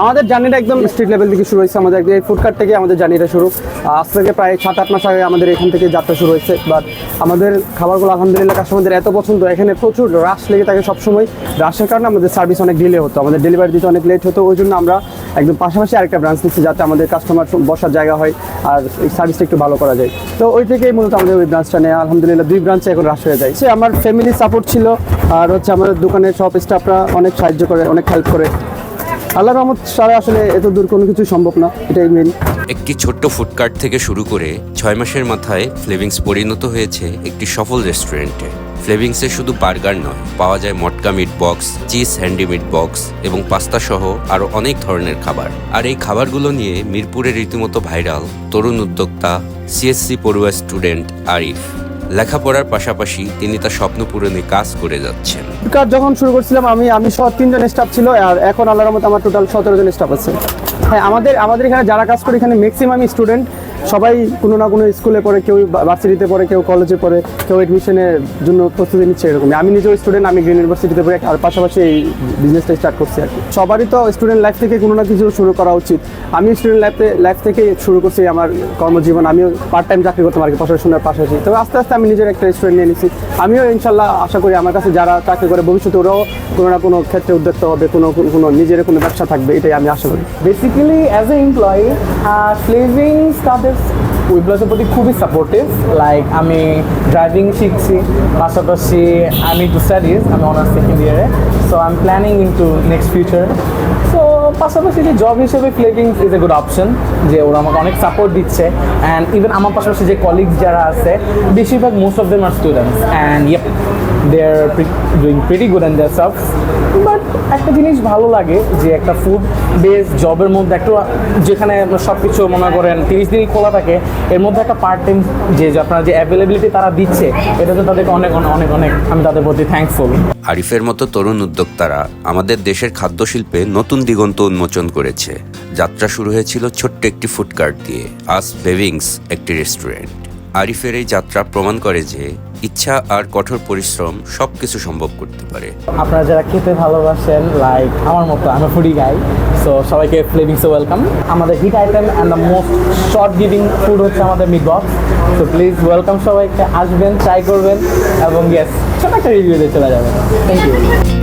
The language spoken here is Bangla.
আমাদের জার্নিটা একদম স্ট্রিট লেভেল থেকে শুরু হয়েছে। আমাদের এই ফুডকার্ট থেকে আমাদের জার্নিটা শুরু। আজ থেকে প্রায় সাত, আট মাস আগে আমাদের এখান থেকে যাত্রা শুরু হয়েছে। বাট আমাদের খাবারগুলো আলহামদুলিল্লাহ কাস্টমারদের এত পছন্দ। এখানে প্রচুর রাশ লেগে থাকে সবসময়। রাশের কারণে আমাদের সার্ভিস অনেক ডিলে হতো। আমাদের ডেলিভারি দিতে অনেক লেট হতো। ওই জন্য আমরা একদম পাশাপাশি আরেকটা ব্রাঞ্চ নিচ্ছি যাতে আমাদের কাস্টমার বসার জায়গা হয় আর এই সার্ভিসটা একটু ভালো করা যায়। তো ওই থেকেই মূলত আমাদের ওই ব্রাঞ্চটা নেয়। আলহামদুলিল্লাহ দুই ব্রাঞ্চে এখন রাশ হয়ে যায়। সে আমার ফ্যামিলি সাপোর্ট ছিল। আর হচ্ছে আমাদের দোকানের সব স্টাফরা অনেক সাহায্য করে, অনেক হেল্প করে। আল্লাহ রহমত সারা আসলে এত দূর কোনো কিছু সম্ভব না, এটাই মেন একটি ছোট্ট ফুডকার্ট থেকে শুরু করে ছয় মাসের মাথায় ফ্লেভিংস পরিণত হয়েছে একটি সফল রেস্টুরেন্টে ফ্লেভিংসে শুধু বার্গার নয়, পাওয়া যায় matka meat box cheese handi meat box এবং পাস্তা সহ আরও অনেক ধরনের খাবার। আর এই খাবারগুলো নিয়ে মিরপুরে রীতিমতো ভাইরাল তরুণ উদ্যোক্তা সিএসসি পড়ুয়া স্টুডেন্ট আরিফ। লেখাপড়ার পাশাপাশি তিনি তার স্বপ্ন পূরণে কাজ করে যাচ্ছেন। কাজ যখন শুরু করছিলাম, আমি আমি সহ তিনজন স্টাফ ছিল, আর এখন আল্লাহর মতো আমার টোটাল সতেরো জন স্টাফ আছে। হ্যাঁ আমাদের আমাদের এখানে যারা কাজ করে, এখানে ম্যাক্সিমাম স্টুডেন্ট সবাই কোনো না কোনো স্কুলে পড়ে, কেউ ভার্সিটিতে পড়ে, কেউ কলেজে পড়ে, কেউ এডমিশনের জন্য প্রস্তুতি নিচ্ছে এরকমই। আমি নিজেও স্টুডেন্ট আমি গ্রিন ইউনিভার্সিটিতে পড়ে আর পাশাপাশি এই বিজনেসটা স্টার্ট করছি আর কি। সবারই তো স্টুডেন্ট লাইফ থেকে কোনো না কিছু শুরু করা উচিত। আমি স্টুডেন্ট লাইফে লাইফ থেকে শুরু করছি আমার কর্মজীবন। আমিও পার্ট টাইম চাকরি করতাম আর কি, পড়াশোনার পাশাপাশি। তবে আস্তে আস্তে আমি নিজের একটা স্টুডেন্ট নিয়ে নিচ্ছি আমিও ইনশাল্লাহ আশা করি আমার কাছে যারা চাকরি করে, ভবিষ্যতে ওরাও কোনো না কোনো ক্ষেত্রে উদ্যোক্তা হবে, কোনো কোনো নিজের কোনো ব্যবসা থাকবে, এটাই আমি আশা করি। Basically as a employee Flavings তাদের উইপ্লাসের প্রতি খুবই সাপোর্টিভ লাইক আমি ড্রাইভিং শিখছি, পাশাপাশি আমি টু স্টাডিজ আমি অনার্স সেকেন্ড ইয়ারে so I am planning in to next future so পাশাপাশি যে জব হিসেবে Flavings is a good option যে ওরা আমাকে অনেক সাপোর্ট দিচ্ছে অ্যান্ড ইভেন আমার পাশাপাশি যে কলিগস যারা আছে, বেশিরভাগ most of them are students and yep they are doing pretty good and their serves but একটা জিনিস ভালো লাগে যে একটা ফুড বেস জবের মধ্যে একটু, যেখানে সব কিছু মনে করেন, তিরিশ দিনই খোলা থাকে, এর মধ্যে একটা পার্ট টাইম যে আপনার যে অ্যাভেলেবিলিটি তারা দিচ্ছে এটাতে তাদেরকে অনেক অনেক অনেক আমি তাদের প্রতি থ্যাঙ্কফুল আরিফের মতো তরুণ উদ্যোক্তারা আমাদের দেশের খাদ্যশিল্পে নতুন দিগন্ত উন্মোচন করেছে। যাত্রা শুরু হয়েছিল ছোট্ট একটি ফুডকার্ট দিয়ে, আজ বেভিংস একটি রেস্টুরেন্ট আরিফের এই যাত্রা প্রমাণ করে যে ইচ্ছা আর কঠোর পরিশ্রম সব কিছু সম্ভব করতে পারে। আপনারা যারা খেতে ভালোবাসেন লাইক আমার মতো আমি ফুডি গাই সো সবাইকে ফ্লেভিংসে ওয়েলকাম আমাদের hit item and the most short giving food হচ্ছে আমাদের meat box so please welcome সবাইকে, আসবেন ট্রাই করবেন, এবং ইয়েস ছোট একটা রিভিউ দিয়ে চলে যাবেন থ্যাংক ইউ